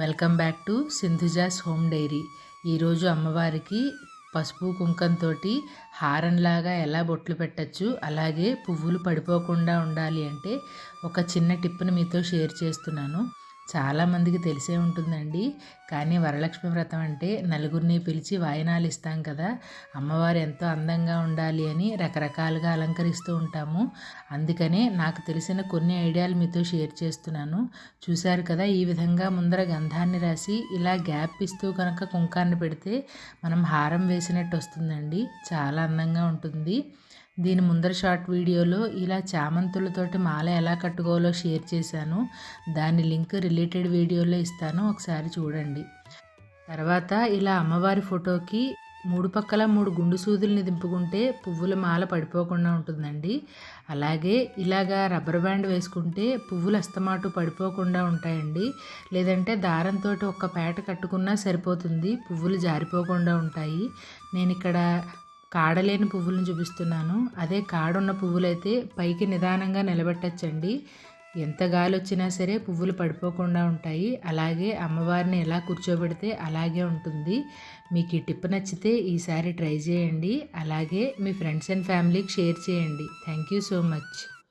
Welcome back to Sindhuja's home diary. ఈరోజు అమ్మవారికి పసుపు కుంకంతో హారంలాగా ఎలా బొట్లు పెట్టచ్చు అలాగే పువ్వులు పడిపోకుండా ఉండాలి అంటే ఒక చిన్న టిప్ను మీతో షేర్ చేస్తున్నాను. చాలామందికి తెలిసే ఉంటుందండి. కానీ వరలక్ష్మి వ్రతం అంటే నలుగురిని పిలిచి వాయనాలు ఇస్తాం కదా. అమ్మవారు ఎంతో అందంగా ఉండాలి అని రకరకాలుగా అలంకరిస్తూ ఉంటాము. అందుకనే నాకు తెలిసిన కొన్ని ఐడియాలు మీతో షేర్ చేస్తున్నాను. చూశారు కదా ఈ విధంగా ముందర గంధాన్ని రాసి ఇలా గ్యాప్ ఇస్తూ కనుక కుంకాన్ని పెడితే మనం హారం వేసినట్టు వస్తుందండి. చాలా అందంగా ఉంటుంది. దీని ముందర షార్ట్ వీడియోలో ఇలా చామంతులతోటి మాల ఎలా కట్టుకోవాలో షేర్ చేశాను. దాని లింక్ రిలేటెడ్ వీడియోలో ఇస్తాను. ఒకసారి చూడండి. తర్వాత ఇలా అమ్మవారి ఫోటోకి మూడు పక్కల మూడు గుండు సూదుల్ని దింపుకుంటే పువ్వుల మాల పడిపోకుండా ఉంటుందండి. అలాగే ఇలాగా రబ్బర్ బ్యాండ్ వేసుకుంటే పువ్వులు అస్తమాటు పడిపోకుండా ఉంటాయండి. లేదంటే దారంతో ఒక పేట కట్టుకున్నా సరిపోతుంది. పువ్వులు జారిపోకుండా ఉంటాయి. నేను ఇక్కడ కాడలేని పువ్వులను చూపిస్తున్నాను. అదే కాడున్న పువ్వులైతే పైకి నిదానంగా నిలబెట్టచ్చండి. ఎంత గాలి వచ్చినా సరే పువ్వులు పడిపోకుండా ఉంటాయి. అలాగే అమ్మవారిని ఎలా కూర్చోబెడితే అలాగే ఉంటుంది. మీకు ఈ టిప్ నచ్చితే ఈసారి ట్రై చేయండి. అలాగే మీ ఫ్రెండ్స్ అండ్ ఫ్యామిలీకి షేర్ చేయండి. Thank you so much.